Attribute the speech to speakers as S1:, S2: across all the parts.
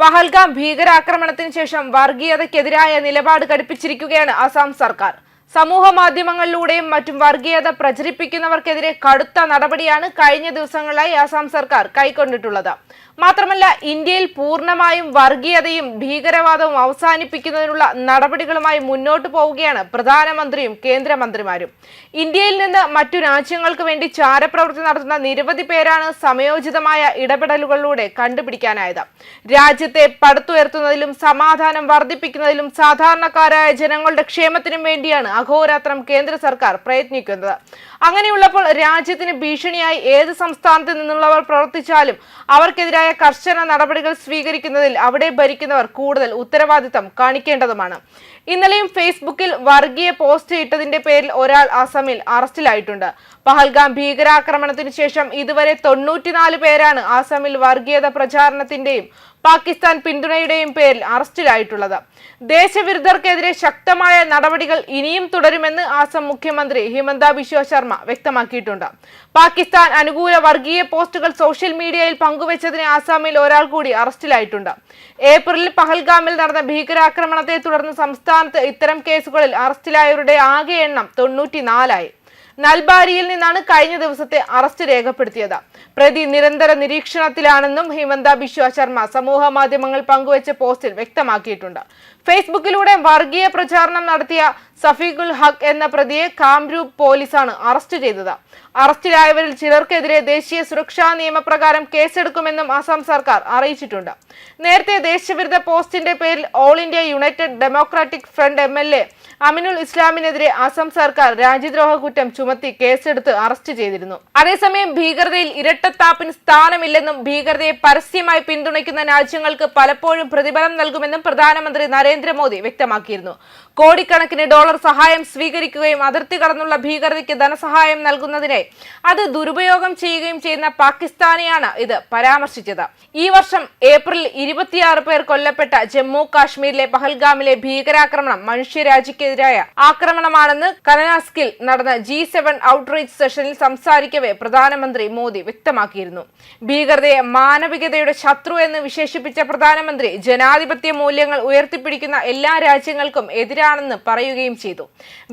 S1: പഹൽഗാം ഭീകരാക്രമണത്തിന് ശേഷം വർഗീയതയ്ക്കെതിരായ നിലപാട് ഘടിപ്പിച്ചിരിക്കുകയാണ് അസം സർക്കാർ. സമൂഹ മാധ്യമങ്ങളിലൂടെയും മറ്റും വർഗീയത പ്രചരിപ്പിക്കുന്നവർക്കെതിരെ കടുത്ത നടപടിയാണ് കഴിഞ്ഞ ദിവസങ്ങളായി ആസാം സർക്കാർ കൈക്കൊണ്ടിട്ടുള്ളത്. മാത്രമല്ല ഇന്ത്യയിൽ പൂർണമായും വർഗീയതയും ഭീകരവാദവും അവസാനിപ്പിക്കുന്നതിനുള്ള നടപടികളുമായി മുന്നോട്ടു പോവുകയാണ് പ്രധാനമന്ത്രിയും കേന്ദ്രമന്ത്രിമാരും. ഇന്ത്യയിൽ നിന്ന് മറ്റു രാജ്യങ്ങൾക്ക് വേണ്ടി ചാരപ്രവൃത്തി നടത്തുന്ന നിരവധി പേരാണ് സമയോചിതമായ ഇടപെടലുകളിലൂടെ കണ്ടുപിടിക്കാനായത്. രാജ്യത്തെ പടുത്തുയർത്തുന്നതിലും സമാധാനം വർദ്ധിപ്പിക്കുന്നതിലും സാധാരണക്കാരായ ജനങ്ങളുടെ ക്ഷേമത്തിനും വേണ്ടിയാണ് അഹോരാത്രം കേന്ദ്ര സർക്കാർ പ്രയത്നിക്കുന്നത്. അങ്ങനെയുള്ളപ്പോൾ രാജ്യത്തിന് ഭീഷണിയായി ഏത് സംസ്ഥാനത്ത് നിന്നുള്ളവർ പ്രവർത്തിച്ചാലും അവർക്കെതിരായ കർശന നടപടികൾ സ്വീകരിക്കുന്നതിൽ അവിടെ ഭരിക്കുന്നവർ കൂടുതൽ ഉത്തരവാദിത്തം കാണിക്കേണ്ടതുമാണ്. ഇന്നലെയും ഫേസ്ബുക്കിൽ വർഗീയ പോസ്റ്റ് ഇട്ടതിന്റെ പേരിൽ ഒരാൾ അസമിൽ അറസ്റ്റിലായിട്ടുണ്ട്. പഹൽഗാം ഭീകരാക്രമണത്തിന് ശേഷം ഇതുവരെ തൊണ്ണൂറ്റിനാല് പേരാണ് അസമിൽ വർഗീയത പ്രചാരണത്തിന്റെയും പാകിസ്ഥാൻ പിന്തുണയുടെയും പേരിൽ അറസ്റ്റിലായിട്ടുള്ളത്. ദേശവിരുദ്ധർക്കെതിരെ ശക്തമായ നടപടികൾ ഇനിയും തുടരുമെന്ന് ആസം മുഖ്യമന്ത്രി ഹിമന്ത ബിശ്വ ശർമ്മ വ്യക്തമാക്കിയിട്ടുണ്ട്. പാകിസ്ഥാൻ അനുകൂല വർഗീയ പോസ്റ്റുകൾ സോഷ്യൽ മീഡിയയിൽ പങ്കുവച്ചതിന് ആസാമിൽ ഒരാൾ കൂടി അറസ്റ്റിലായിട്ടുണ്ട്. ഏപ്രിലിൽ പഹൽഗാമിൽ നടന്ന ഭീകരാക്രമണത്തെ തുടർന്ന് സംസ്ഥാനത്ത് ഇത്തരം കേസുകളിൽ അറസ്റ്റിലായവരുടെ ആകെ എണ്ണം തൊണ്ണൂറ്റിനാലായി. നൽബാരിയിൽ നിന്നാണ് കഴിഞ്ഞ ദിവസത്തെ അറസ്റ്റ് രേഖപ്പെടുത്തിയത്. പ്രതി നിരന്തര നിരീക്ഷണത്തിലാണെന്നും ഹിമന്ത ബിശ്വ ശർമ്മ സമൂഹ മാധ്യമങ്ങൾ പങ്കുവച്ച പോസ്റ്റിൽ വ്യക്തമാക്കിയിട്ടുണ്ട്. ഫേസ്ബുക്കിലൂടെ വർഗീയ പ്രചാരണം നടത്തിയ സഫീഖുൽ ഹക്ക് എന്ന പ്രതിയെ കാംരൂപ് പോലീസാണ് അറസ്റ്റ് ചെയ്തത്. അറസ്റ്റിലായവരിൽ ചിലർക്കെതിരെ ദേശീയ സുരക്ഷാ നിയമപ്രകാരം കേസെടുക്കുമെന്നും അസം സർക്കാർ അറിയിച്ചിട്ടുണ്ട്. നേരത്തെ ദേശവിരുദ്ധ പോസ്റ്റിന്റെ പേരിൽ all India united democratic front M L A Aminul ഇസ്ലാമിനെതിരെ Assam സർക്കാർ രാജ്യദ്രോഹ കുറ്റം ചുമത്തി കേസെടുത്ത് അറസ്റ്റ് ചെയ്തിരുന്നു. അതേസമയം ഭീകരതയിൽ ഇരട്ടത്താപ്പിന് സ്ഥാനമില്ലെന്നും ഭീകരതയെ പരസ്യമായി പിന്തുണയ്ക്കുന്ന രാജ്യങ്ങൾക്ക് പലപ്പോഴും പ്രതിഫലം നൽകുമെന്നും പ്രധാനമന്ത്രി നരേന്ദ്രമോദി വ്യക്തമാക്കിയിരുന്നു. കോടിക്കണക്കിന് ഡോളർ സഹായം സ്വീകരിക്കുകയും അതിർത്തി കടന്നുള്ള ഭീകരതയ്ക്ക് ധനസഹായം നൽകുന്നതിനെ അത് ദുരുപയോഗം ചെയ്യുകയും ചെയ്യുന്ന പാകിസ്ഥാനെയാണ് ഇത് പരാമർശിച്ചത്. ഈ വർഷം ഏപ്രിൽ ഇരുപത്തിയാറ് പേർ കൊല്ലപ്പെട്ട ജമ്മു കാശ്മീരിലെ പഹൽഗാമിലെ ഭീകരാക്രമണം മനുഷ്യരാജിക്കെതിരായ ആക്രമണമാണെന്ന് കനനാസ്കിൽ നടന്ന ജി സെവൻ ഔട്ട്റീച്ച് സെഷനിൽ സംസാരിക്കവെ പ്രധാനമന്ത്രി മോദി വ്യക്തമാക്കിയിരുന്നു. ഭീകരതയെ മാനവികതയുടെ ശത്രു എന്ന് വിശേഷിപ്പിച്ച പ്രധാനമന്ത്രി ജനാധിപത്യ മൂല്യങ്ങൾ ഉയർത്തിപ്പിടിക്കുന്ന എല്ലാ രാജ്യങ്ങൾക്കും എതിരാണെന്ന് പറയുകയും ചെയ്തു.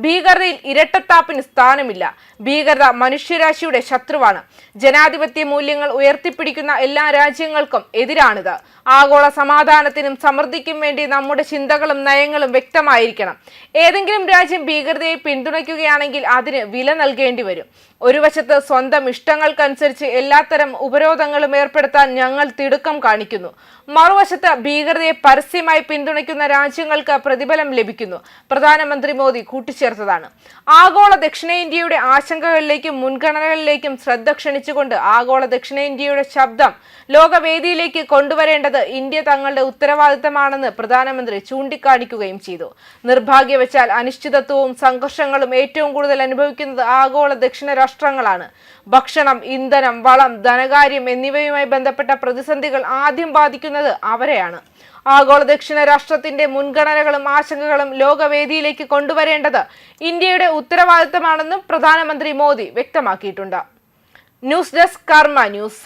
S1: ഭീകരതയിൽ ഇരട്ടത്താപ്പിന് സ്ഥാനമില്ല. ഭീകരത മനുഷ്യരാശിയുടെ ശത്രുവാണ്. ജനാധിപത്യ മൂല്യങ്ങൾ ഉയർത്തിപ്പിടിക്കുന്ന എല്ലാ രാജ്യങ്ങൾക്കും എതിരാണിത്. ആഗോള സമാധാനത്തിനും സമൃദ്ധിക്കും വേണ്ടി നമ്മുടെ ചിന്തകളും നയങ്ങളും വ്യക്തമായിരിക്കണം. ഏതെങ്കിലും രാജ്യം ഭീകരതയെ പിന്തുണയ്ക്കുകയാണെങ്കിൽ അതിന് വില നൽകേണ്ടി വരും. ഒരു വശത്ത് സ്വന്തം ഇഷ്ടങ്ങൾക്കനുസരിച്ച് എല്ലാത്തരം ഉപരോധങ്ങളും ഏർപ്പെടുത്താൻ ഞങ്ങൾ തിടുക്കം കാണിക്കുന്നു. മറുവശത്ത് ഭീകരതയെ പരസ്യമായി പിന്തുണയ്ക്കുന്ന രാജ്യങ്ങൾക്ക് പ്രതിഫലം ലഭിക്കുന്നു. പ്രധാനമന്ത്രി മോദി കൂട്ടിച്ചേർത്തതാണ്. ആഗോള ദക്ഷിണേന്ത്യയുടെ ആശങ്കകളിലേക്കും മുൻഗണനകളിലേക്കും ശ്രദ്ധ ക്ഷണിച്ചുകൊണ്ട് ആഗോള ദക്ഷിണേന്ത്യയുടെ ശബ്ദം ലോകവേദിയിലേക്ക് കൊണ്ടുവരേണ്ടത് ഇന്ത്യ തങ്ങളുടെ ഉത്തരവാദിത്തമാണെന്ന് പ്രധാനമന്ത്രി ചൂണ്ടിക്കാണിക്കുകയും ചെയ്തു. നിർഭാഗ്യവശാൽ അനിശ്ചിതത്വവും സംഘർഷങ്ങളും ഏറ്റവും കൂടുതൽ അനുഭവിക്കുന്നത് ആഗോള ദക്ഷിണ രാഷ്ട്രങ്ങളാണ് ഭക്ഷണം ഇന്ധനം വളം ധനകാര്യം എന്നിവയുമായി ബന്ധപ്പെട്ട പ്രതിസന്ധികൾ ആദ്യം ബാധിക്കുന്നത് അവരെയാണ്. ആഗോള ദക്ഷിണ രാഷ്ട്രത്തിന്റെ മുൻഗണനകളും ആശങ്കകളും ലോകവേദിയിലേക്ക് കൊണ്ടുവരേണ്ടത് ഇന്ത്യയുടെ ഉത്തരവാദിത്തമാണെന്നും പ്രധാനമന്ത്രി മോദി വ്യക്തമാക്കിയിട്ടുണ്ട്. News desk Karma news.